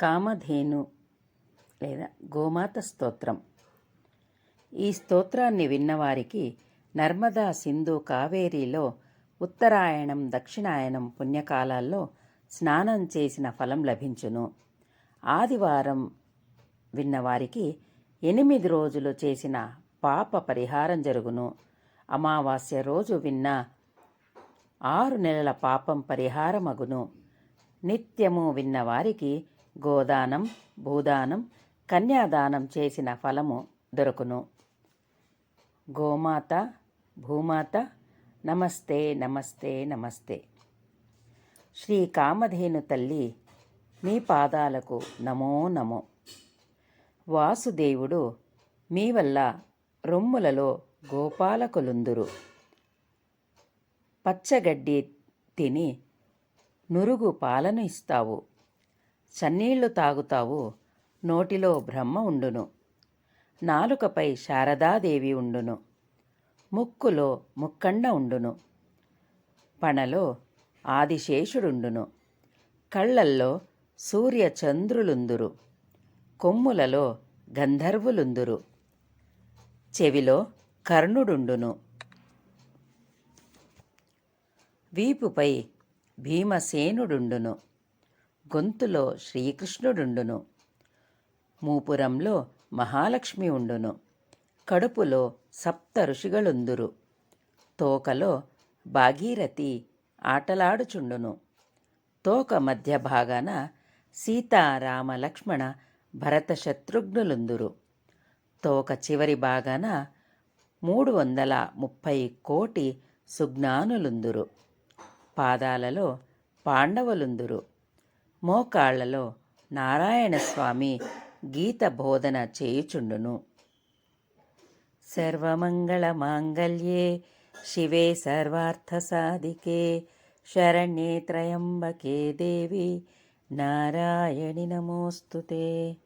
కామధేను లేదా గోమాత స్తోత్రం. ఈ స్తోత్రాన్ని విన్నవారికి నర్మదా సింధు కావేరీలో ఉత్తరాయణం దక్షిణాయనం పుణ్యకాలాల్లో స్నానం చేసిన ఫలం లభించును. ఆదివారం విన్నవారికి ఎనిమిది రోజులు చేసిన పాప పరిహారం జరుగును. అమావాస్య రోజు విన్న ఆరు నెలల పాపం పరిహారమగును. నిత్యము విన్నవారికి గోదానం భూదానం కన్యాదానం చేసిన ఫలము దొరుకును. గోమాత భూమాత నమస్తే నమస్తే నమస్తే. శ్రీ కామధేను తల్లి మీ పాదాలకు నమో నమో. వాసుదేవుడు మీ వల్ల రొమ్ములలో గోపాలకులుందురు. పచ్చగడ్డి తిని నురుగు పాలను ఇస్తావు. సన్నీళ్ళు తాగుతావు నోటిలో బ్రహ్మ ఉండును. నాలుకపై శారదాదేవి ఉండును. ముక్కులో ముక్కండ ఉండును. పణలో ఆదిశేషుడుండును. కళ్ళల్లో సూర్యచంద్రులుందురు. కొమ్ములలో గంధర్వులుందురు. చెవిలో కర్ణుడుండును. వీపుపై భీమసేనుడుండును. గొంతులో శ్రీకృష్ణుడుండును. మూపురంలో మహాలక్ష్మి ఉండును. కడుపులో సప్త ఋషిകളുందురు తోకలో భాగీరథి ఆటలాడుచుండును. తోక మధ్య భాగాన సీతారామ లక్ష్మణ భరత శత్రుఘ్నులుందురు తోక చివరి భాగాన మూడు వందల ముప్పై కోటి సుజ్ఞానులుందురు. పాదాలలో పాండవులుందురు. మోకాళ్ళలో నారాయణస్వామి గీత బోధన చేయుచుండును. సర్వమంగళమాంగళ్యే శివే సర్వార్థసాధికే శరణ్యే త్రయంబకే దేవి. నారాయణి నమోస్తుతే.